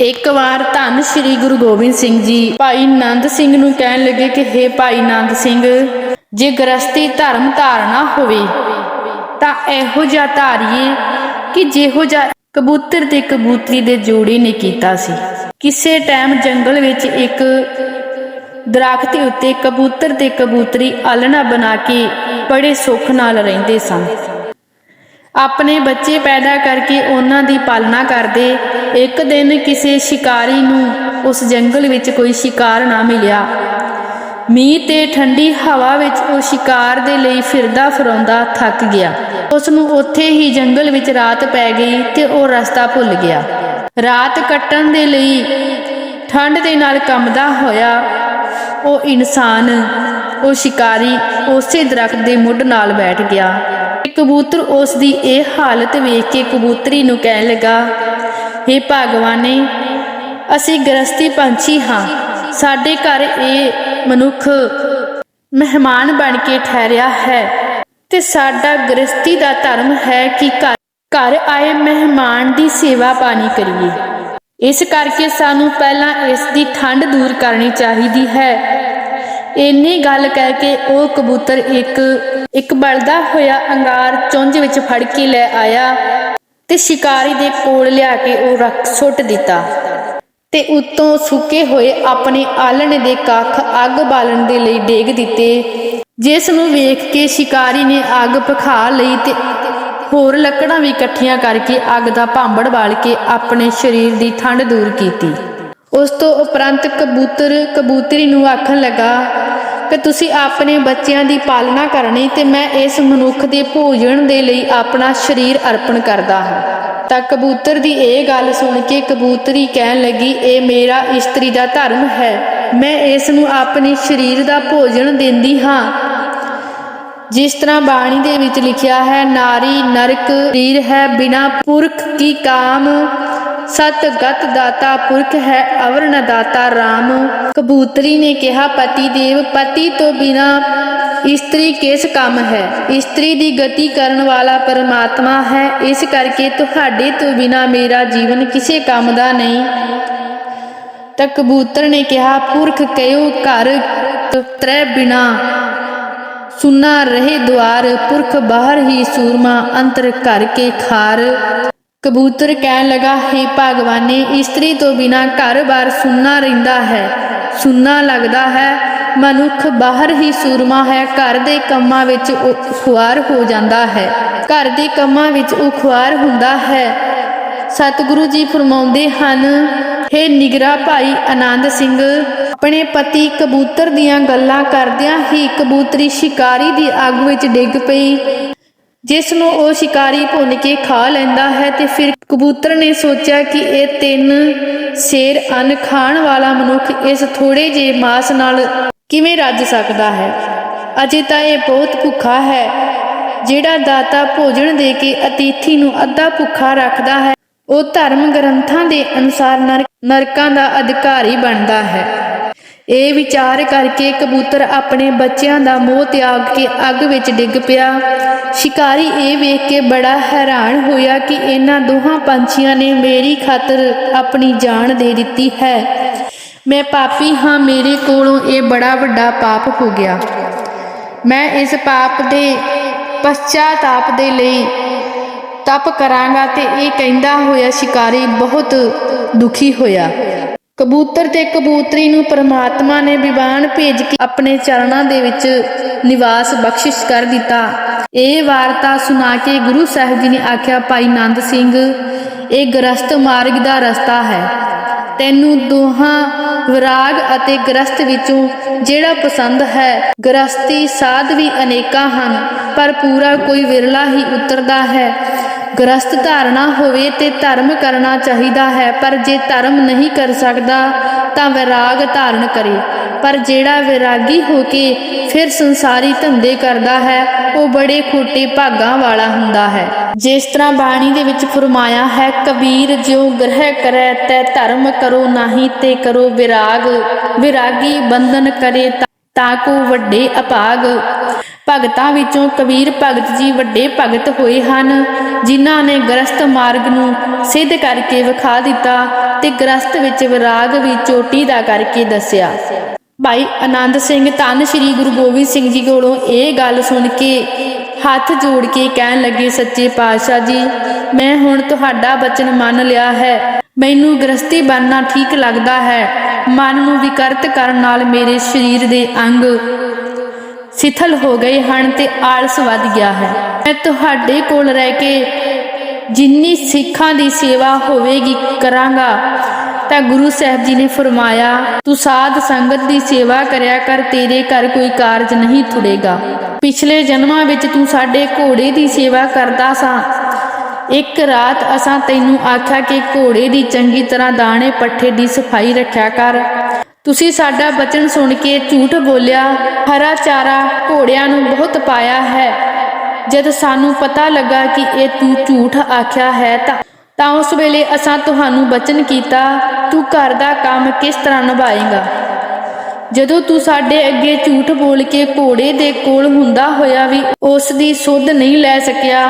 ਇੱਕ ਵਾਰ ਧੰਨ ਸ੍ਰੀ ਗੁਰੂ ਗੋਬਿੰਦ ਸਿੰਘ ਜੀ, ਭਾਈ ਨੰਦ ਸਿੰਘ ਨੂੰ ਕਹਿਣ ਲੱਗੇ ਕਿ हे ਭਾਈ ਨੰਦ ਸਿੰਘ, ਜੇ ਗ੍ਰਸਤੀ ਧਰਮ ਧਾਰਨਾ ਹੋਵੇ, ਤਾਂ ਇਹੋ ਜਿਹਾ ਧਾਰੀਏ ਕਿ ਜਿਹੋ ਜਿਹਾ ਕਬੂਤਰ ਤੇ ਕਬੂਤਰੀ ਦੇ ਜੋੜੇ ਨੇ ਕੀਤਾ ਸੀ। ਕਿਸੇ ਟਾਈਮ ਜੰਗਲ ਵਿੱਚ ਇੱਕ ਦਰਖਤ ਉੱਤੇ ਕਬੂਤਰ ਤੇ ਕਬੂਤਰੀ ਆਲਣਾ ਬਣਾ ਕੇ ਬੜੇ ਸੁੱਖ ਨਾਲ ਰਹਿੰਦੇ ਸਨ। ਆਪਣੇ ਬੱਚੇ ਪੈਦਾ ਕਰਕੇ ਉਹਨਾਂ ਦੀ ਪਾਲਣਾ ਕਰਦੇ। ਇੱਕ ਦਿਨ ਕਿਸੇ ਸ਼ਿਕਾਰੀ ਨੂੰ ਉਸ ਜੰਗਲ ਵਿੱਚ ਕੋਈ ਸ਼ਿਕਾਰ ਨਾ ਮਿਲਿਆ। ਮੀਂਹ ਤੇ ਠੰਡੀ ਹਵਾ ਵਿੱਚ ਉਹ ਸ਼ਿਕਾਰ ਦੇ ਲਈ ਫਿਰਦਾ ਫਿਰੌਂਦਾ ਥੱਕ ਗਿਆ। ਉਸ ਨੂੰ ਉੱਥੇ ਹੀ ਜੰਗਲ ਵਿੱਚ ਰਾਤ ਪੈ ਗਈ ਤੇ ਉਹ ਰਸਤਾ ਭੁੱਲ ਗਿਆ। ਰਾਤ ਕੱਟਣ ਦੇ ਲਈ ਠੰਡ ਦੇ ਨਾਲ ਕੰਬਦਾ ਹੋਇਆ ਉਹ ਇਨਸਾਨ, ਉਹ ਸ਼ਿਕਾਰੀ ਉਸੇ ਦਰਖਤ ਦੇ ਮੁੱਢ ਨਾਲ ਬੈਠ ਗਿਆ। ਕਬੂਤਰ ਉਸ ਦੀ ਇਹ ਹਾਲਤ ਵੇਖ ਕੇ ਕਬੂਤਰੀ ਨੂੰ ਕਹਿਣ ਲੱਗਾ हे ਭਗਵਾਨੇ, ਅਸੀਂ ਗ੍ਰਸਤੀ ਪੰਛੀ ਹਾਂ। ਸਾਡੇ ਘਰ ਇਹ ਮਨੁੱਖ ਮਹਿਮਾਨ ਬਣ ਕੇ ਠਹਿਰਿਆ ਹੈ ਤੇ ਸਾਡਾ ਗ੍ਰਸਤੀ ਦਾ ਧਰਮ ਹੈ ਕਿ ਘਰ ਘਰ ਆਏ ਮਹਿਮਾਨ ਦੀ ਸੇਵਾ ਪਾਣੀ ਕਰੀਏ। ਇਸ ਕਰਕੇ ਸਾਨੂੰ ਪਹਿਲਾਂ ਇਸ ਦੀ ਠੰਡ ਦੂਰ ਕਰਨੀ ਚਾਹੀਦੀ ਹੈ। ਇੰਨੀ ਗੱਲ ਕਹਿ ਕੇ ਉਹ ਕਬੂਤਰ ਇੱਕ ਇੱਕ ਬਲਦਾ ਹੋਇਆ ਅੰਗਾਰ ਚੁੰਝ ਵਿੱਚ ਫੜ ਕੇ ਲੈ ਆਇਆ ਤੇ ਸ਼ਿਕਾਰੀ ਦੇ ਕੋਲ ਲਿਆ ਕੇ ਉਹ ਰੱਖ ਸੁੱਟ ਦਿੱਤਾ। ਤੇ ਉੱਤੋਂ ਸੁੱਕੇ ਹੋਏ ਆਪਣੇ ਆਲਣ ਦੇ ਕੱਖ ਅੱਗ ਬਾਲਣ ਦੇ ਲਈ ਡੇਗ ਦਿੱਤੇ, ਜਿਸ ਨੂੰ ਵੇਖ ਕੇ ਸ਼ਿਕਾਰੀ ਨੇ ਅੱਗ ਪਖਾ ਲਈ ਤੇ ਹੋਰ ਲੱਕੜਾਂ ਵੀ ਇਕੱਠੀਆਂ ਕਰਕੇ ਅੱਗ ਦਾ ਭਾਂਬੜ ਬਾਲ ਕੇ ਆਪਣੇ ਸਰੀਰ ਦੀ ਠੰਡ ਦੂਰ ਕੀਤੀ। ਉਸ ਤੋਂ ਉਪਰੰਤ ਕਬੂਤਰ ਕਬੂਤਰੀ ਨੂੰ ਆਖਣ ਲੱਗਾ ਕਿ ਤੁਸੀਂ ਆਪਣੇ ਬੱਚਿਆਂ ਦੀ ਪਾਲਣਾ ਕਰਨੀ ਤੇ ਮੈਂ ਇਸ ਮਨੁੱਖ ਦੇ ਭੋਜਨ ਦੇ ਲਈ ਆਪਣਾ ਸਰੀਰ ਅਰਪਣ ਕਰਦਾ ਹਾਂ। ਤਾਂ ਕਬੂਤਰ ਦੀ ਇਹ ਗੱਲ ਸੁਣ ਕੇ ਕਬੂਤਰੀ ਕਹਿਣ ਲੱਗੀ, ਇਹ ਮੇਰਾ ਇਸਤਰੀ ਦਾ ਧਰਮ ਹੈ। ਮੈਂ ਇਸ ਨੂੰ ਆਪਣੇ ਸਰੀਰ ਦਾ ਭੋਜਨ ਦਿੰਦੀ ਹਾਂ। ਜਿਸ ਤਰ੍ਹਾਂ ਬਾਣੀ ਦੇ ਵਿੱਚ ਲਿਖਿਆ ਹੈ, ਨਾਰੀ ਨਰਕ ਸਰੀਰ ਹੈ ਬਿਨਾ ਪੁਰਖ ਕੀ ਕਾਮ ਸਤ ਗਤ ਦਾਤਾ ਪੁਰਖ ਹੈ, ਅਵਰ ਦਾਤਾ RAM ਕਬੂਤਰੀ ਨੇ ਕਿਹਾ, ਪਤੀ ਦੇਵ, ਪਤੀ ਤੋਂ ਬਿਨਾ ਇਸਤਰੀ ਕਿਸ ਕੰਮ ਹੈ? ਇਸਤਰੀ ਦੀ ਗਤੀ ਕਰਨ ਵਾਲਾ ਪਰਮਾਤਮਾ ਹੈ, ਇਸ ਕਰਕੇ ਤੁਹਾਡੇ ਤੋਂ ਬਿਨਾ ਮੇਰਾ ਜੀਵਨ ਕਿਸੇ ਕੰਮ ਦਾ ਨਹੀਂ। ਤਾਂ ਕਬੂਤਰ ਨੇ ਕਿਹਾ, ਪੁਰਖ ਕਹਿਓ ਘਰ ਤ੍ਰੈ ਬਿਨਾ। ਸੁਨਾ ਰਹੇ ਦੁਆਰ, ਪੁਰਖ ਬਾਹਰ ਹੀ ਸੂਰਮਾ, ਅੰਤਰ ਘਰ ਕੇ ਖਾਰ। ਕਬੂਤਰ ਕਹਿਣ ਲਗਾ, ਹੈ ਭਗਵਾਨੇ, ਇਸਤਰੀ ਤੋਂ ਬਿਨਾ ਘਰ-ਬਾਰ ਸੁੰਨਾ ਰਹਿੰਦਾ ਹੈ। ਸੁੰਨਾ ਲੱਗਦਾ ਹੈ। ਮਨੁੱਖ ਬਾਹਰ ਹੀ ਸੂਰਮਾ ਹੈ। ਘਰ ਦੇ ਕੰਮਾਂ ਵਿੱਚ ਉਹ ਖੁਆਰ ਹੋ ਜਾਂਦਾ ਹੈ। ਘਰ ਦੇ ਕੰਮਾਂ ਵਿੱਚ ਉਹ ਖੁਆਰ ਹੁੰਦਾ ਹੈ। ਸਤਿਗੁਰੂ ਜੀ ਫਰਮਾਉਂਦੇ ਹਨ हे ਨਿਗਰਾ ਭਾਈ ਆਨੰਦ ਸਿੰਘ, ਆਪਣੇ ਪਤੀ ਕਬੂਤਰ ਦੀਆਂ ਗੱਲਾਂ ਕਰਦਿਆਂ ਹੀ ਕਬੂਤਰੀ ਸ਼ਿਕਾਰੀ ਦੀ ਅੱਗ ਵਿੱਚ ਡਿੱਗ ਪਈ। ਜਿਸ ਨੂੰ ਉਹ ਸ਼ਿਕਾਰੀ ਭੁੰਨ ਕੇ ਖਾ ਲੈਂਦਾ ਹੈ ਤੇ ਫਿਰ ਕਬੂਤਰ ਨੇ ਸੋਚਿਆ ਕਿ ਇਹ ਤਿੰਨ ਸ਼ੇਰ ਅੰਨ ਖਾਣ ਵਾਲਾ ਮਨੁੱਖ ਇਸ ਥੋੜੇ ਜਿਹੇ ਮਾਸ ਨਾਲ ਕਿਵੇਂ ਰੱਜ ਸਕਦਾ ਹੈ? ਅਜੇ ਤਾਂ ਇਹ ਬਹੁਤ ਭੁੱਖਾ ਹੈ, ਜਿਹੜਾ ਦਾਤਾ ਭੋਜਨ ਦੇ ਕੇ ਅਤੀਥੀ ਨੂੰ ਅੱਧਾ ਭੁੱਖਾ ਰੱਖਦਾ ਹੈ, ਉਹ ਧਰਮ ਗ੍ਰੰਥਾਂ ਦੇ ਅਨੁਸਾਰ ਨਰ- ਨਰਕਾਂ ਦਾ ਅਧਿਕਾਰੀ ਬਣਦਾ ਹੈ। ਇਹ ਵਿਚਾਰ ਕਰਕੇ ਕਬੂਤਰ ਆਪਣੇ ਬੱਚਿਆਂ ਦਾ ਮੋਹ ਤਿਆਗ ਕੇ ਅੱਗ ਵਿੱਚ ਡਿੱਗ ਪਿਆ। ਸ਼ਿਕਾਰੀ ਇਹ ਵੇਖ ਕੇ ਬੜਾ ਹੈਰਾਨ ਹੋਇਆ ਕਿ ਇਹਨਾਂ ਦੋਹਾਂ ਪੰਛੀਆਂ ਨੇ ਮੇਰੀ ਖਾਤਰ ਆਪਣੀ ਜਾਨ ਦੇ ਦਿੱਤੀ ਹੈ। ਮੈਂ ਪਾਪੀ ਹਾਂ, ਮੇਰੇ ਕੋਲੋਂ ਇਹ ਬੜਾ ਵੱਡਾ ਪਾਪ ਹੋ ਗਿਆ। ਮੈਂ ਇਸ ਪਾਪ ਦੇ ਪਛਤਾਪ ਦੇ ਲਈ ਤਪ ਕਰਾਂਗਾ ਤੇ ਇਹ ਕਹਿੰਦਾ ਹੋਇਆ ਸ਼ਿਕਾਰੀ ਬਹੁਤ ਦੁਖੀ ਹੋਇਆ। ਕਬੂਤਰ ਤੇ ਕਬੂਤਰੀ ਨੂੰ ਪਰਮਾਤਮਾ ਨੇ ਵਿਵਾਨ ਭੇਜ ਕੇ ਆਪਣੇ ਚਰਨਾਂ ਦੇ ਵਿੱਚ ਨਿਵਾਸ ਬਖਸ਼ਿਸ਼ ਕਰ ਦਿੱਤਾ। ਇਹ ਵਾਰਤਾ ਸੁਣਾ ਕੇ ਗੁਰੂ ਸਾਹਿਬ ਜੀ ਨੇ ਆਖਿਆ, ਭਾਈ ਨੰਦ ਸਿੰਘ, ਇਹ ਗ੍ਰਸਤ ਮਾਰਗ ਦਾ ਰਸਤਾ ਹੈ। ਤੈਨੂੰ ਦੋਹਾਂ ਵਿਰਾਗ ਅਤੇ ਗ੍ਰਸਤ ਵਿੱਚੋਂ ਜਿਹੜਾ ਪਸੰਦ ਹੈ ਗ੍ਰਸਤੀ ਸਾਧ ਵੀ ਅਨੇਕਾਂ ਹਨ, ਪਰ ਪੂਰਾ ਕੋਈ ਵਿਰਲਾ ਹੀ ਉਤਰਦਾ ਹੈ। ਗ੍ਰਸਤ ਧਾਰਨਾ ਹੋਵੇ ਤੇ ਧਰਮ ਕਰਨਾ ਚਾਹੀਦਾ ਹੈ, ਪਰ ਜੇ ਧਰਮ ਨਹੀਂ ਕਰ ਸਕਦਾ, ਤਾਂ ਵਿਰਾਗ ਧਾਰਨ ਕਰੇ। ਪਰ ਜਿਹੜਾ ਵਿਰਾਗੀ ਹੋ ਕੇ ਫਿਰ ਸੰਸਾਰੀ ਧੰਦੇ ਕਰਦਾ ਹੈ, ਉਹ ਬੜੇ ਖੋਟੇ ਭਾਗਾਂ ਵਾਲਾ ਹੁੰਦਾ ਹੈ। ਜਿਸ ਤਰ੍ਹਾਂ ਬਾਣੀ ਦੇ ਵਿੱਚ ਫਰਮਾਇਆ ਹੈ, ਕਬੀਰ ਜਿਉ ਗ੍ਰਹਿ ਕਰੈ, ਤੈ ਧਰਮ ਕਰੋ ਨਾਹੀ ਤੇ ਕਰੋ ਵਿਰਾਗ। ਵਿਰਾਗੀ ਬੰਧਨ ਕਰੇ ਤਾਂ ਕੋ ਵੱਡੇ ਅਪਾਗ। ਭਗਤਾਂ ਵਿੱਚੋਂ ਕਬੀਰ ਭਗਤ ਜੀ ਵੱਡੇ ਭਗਤ ਹੋਏ ਹਨ, ਜਿਨ੍ਹਾਂ ਨੇ ਗ੍ਰਸਤ ਮਾਰਗ ਨੂੰ ਸਿੱਧ ਕਰਕੇ ਵਿਖਾ ਦਿੱਤਾ ਤੇ ਗ੍ਰਸਤ ਵਿੱਚ ਵਿਰਾਗ ਵੀ ਚੋਟੀ ਦਾ ਕਰਕੇ ਦੱਸਿਆ। ਭਾਈ ਆਨੰਦ ਸਿੰਘ ਧੰਨ ਸ਼੍ਰੀ ਗੁਰੂ ਗੋਬਿੰਦ ਸਿੰਘ ਜੀ ਕੋਲੋਂ ਇਹ ਗੱਲ ਸੁਣ ਕੇ ਹੱਥ ਜੋੜ ਕੇ ਕਹਿਣ ਲੱਗੇ, ਸੱਚੇ ਪਾਤਸ਼ਾਹ ਜੀ, ਮੈਂ ਹੁਣ ਤੁਹਾਡਾ ਬਚਨ ਮੰਨ ਲਿਆ ਹੈ। ਮੈਨੂੰ ਗ੍ਰਸਤੀ ਬਣਨਾ ਠੀਕ ਲੱਗਦਾ ਹੈ। ਮਨ ਨੂੰ ਵਿਕਰਤ ਕਰਨ ਨਾਲ ਮੇਰੇ ਸਰੀਰ ਦੇ ਅੰਗ ਸਿਥਲ ਹੋ ਗਏ ਹਨ ਤੇ ਆਲਸ ਵੱਧ ਗਿਆ ਹੈ। ਮੈਂ ਤੁਹਾਡੇ ਕੋਲ ਰਹਿ ਕੇ ਜਿੰਨੀ ਸਿੱਖਾਂ ਦੀ ਸੇਵਾ ਹੋਵੇਗੀ ਕਰਾਂਗਾ, ਤਾਂ ਗੁਰੂ ਸਾਹਿਬ ਜੀ ਨੇ ਫਰਮਾਇਆ, ਤੂੰ ਸਾਧ ਸੰਗਤ ਦੀ ਸੇਵਾ ਕਰਿਆ ਕਰ, ਤੇਰੇ ਘਰ ਕੋਈ ਕਾਰਜ ਨਹੀਂ ਤੁੜੇਗਾ ਪਿਛਲੇ ਜਨਮਾਂ ਵਿੱਚ ਤੂੰ ਸਾਡੇ ਘੋੜੇ ਦੀ ਸੇਵਾ ਕਰਦਾ ਸਾਂ। ਇੱਕ ਰਾਤ ਅਸਾਂ ਤੈਨੂੰ ਆਖਿਆ ਕਿ ਘੋੜੇ ਦੀ ਚੰਗੀ ਤਰ੍ਹਾਂ ਦਾਣੇ, ਪੱਠੇ ਦੀ ਸਫ਼ਾਈ ਰੱਖਿਆ ਕਰ। ਤੁਸੀਂ ਸਾਡਾ ਬਚਨ ਸੁਣ ਕੇ ਝੂਠ ਬੋਲਿਆ, ਹਰਾ ਚਾਰਾ ਘੋੜਿਆਂ ਨੂੰ ਬਹੁਤ ਪਾਇਆ ਹੈ। ਜਦ ਸਾਨੂੰ ਪਤਾ ਲੱਗਾ ਕਿ ਇਹ ਤੂੰ ਝੂਠ ਆਖਿਆ ਹੈ ਤਾਂ ਤਾਂ ਉਸ ਵੇਲੇ ਅਸਾਂ ਤੁਹਾਨੂੰ ਬਚਨ ਕੀਤਾ, ਤੂੰ ਘਰ ਦਾ ਕੰਮ ਕਿਸ ਤਰ੍ਹਾਂ ਨਿਭਾਏਗਾ? ਜਦੋਂ ਤੂੰ ਸਾਡੇ ਅੱਗੇ ਝੂਠ ਬੋਲ ਕੇ ਘੋੜੇ ਦੇ ਕੋਲ ਹੁੰਦਾ ਹੋਇਆ ਵੀ ਉਸ ਦੀ ਸੁੱਧ ਨਹੀਂ ਲੈ ਸਕਿਆ